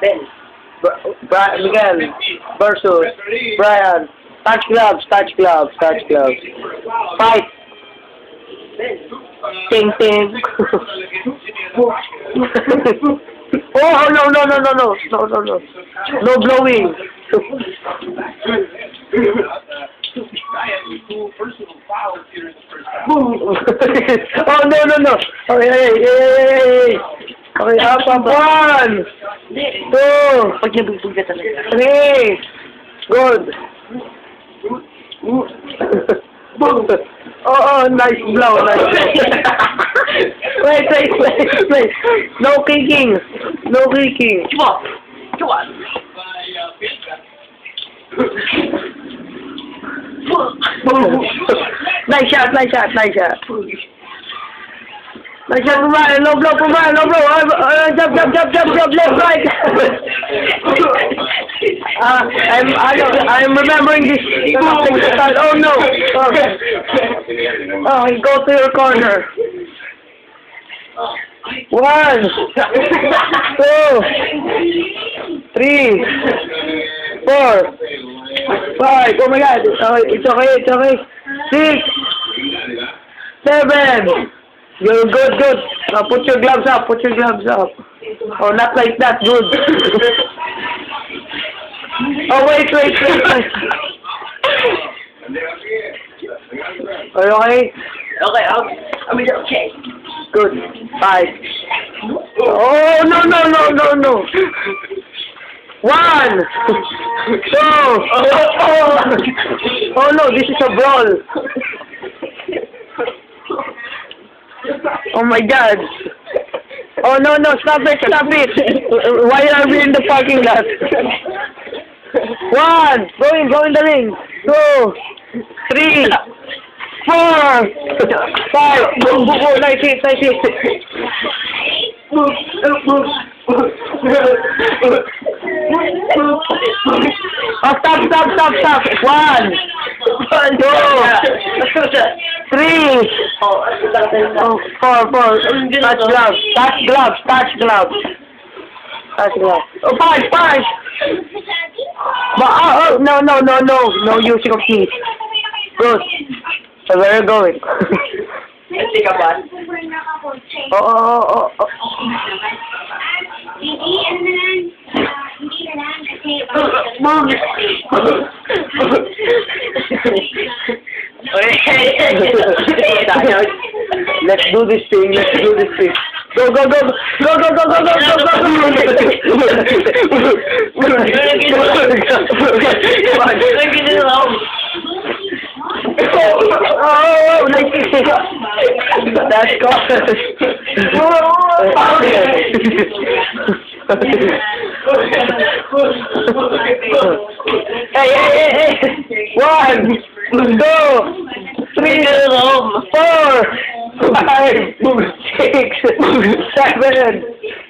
Ben. Bra- Miguel versus Brian. Touch gloves, touch gloves, touch gloves. Fight. Ting ting. oh no no no no no no no no no blowing. oh no no no. Oh hey hey hey hey. Okay, up up one, two, Pag nabugbog ka talaga. three. Good. oh, oh, nice blow, nice blow. wait, wait, wait, wait. No kicking. No kicking. Come on. Come on. nice shot, nice shot, nice shot. Nice shot, pumain, low blow, pumain, low blow. Uh, jump, jump, jump, jump, jump, left, right. uh, I'm, I don't, I'm remembering this. Oh no. Oh, oh he go to your corner. One, two, three, four, five. Oh my God! It's okay. It's okay. It's okay. Six, seven. You're good. Good. Now put your gloves up. Put your gloves up. Oh, not like that. Good. oh wait, wait, wait. wait. Are you okay? Okay, I'm, okay. Good. Five. Oh no no no no no. One. Two. Oh, oh. oh no, this is a brawl. Oh my god. Oh no no, stop it, stop it. Why are we in the parking lot? One. Go in, go in the ring. Two, three, four, five. Boom, boom. Nice hit, nice hit. Oh, stop, stop, stop, stop. One, two, three, Oh, oh, four, four. Touch gloves, touch gloves, touch gloves. Touch gloves. Oh, five, five. But, oh, oh, no, no, no, no. No using of keys. Good. So where are you going? Hindi ka ba? oh, oh, oh, oh. oh. Hindi, Let's do this thing. Let's do this thing. Go, go, go, go, go, go, go, go, go, go, go, go, Oh, nice kick. That's Hey, hey, hey, hey. One, two, seven,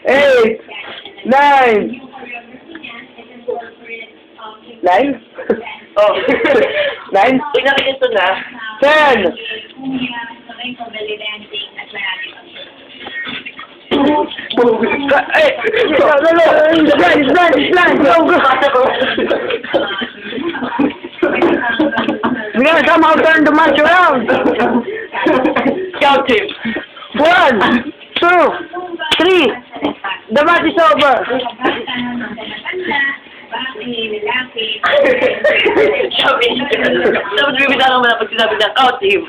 eight, nine. Nine? Oh. Nine? Pag nakikita na, Ten! Hey! No, no, no! It's blind, it's blind, it's blind! Go, go! We gotta somehow turn the match around! count him. One! Passover. Sabi niya, sabi niya, dapat sinabi niya, count him.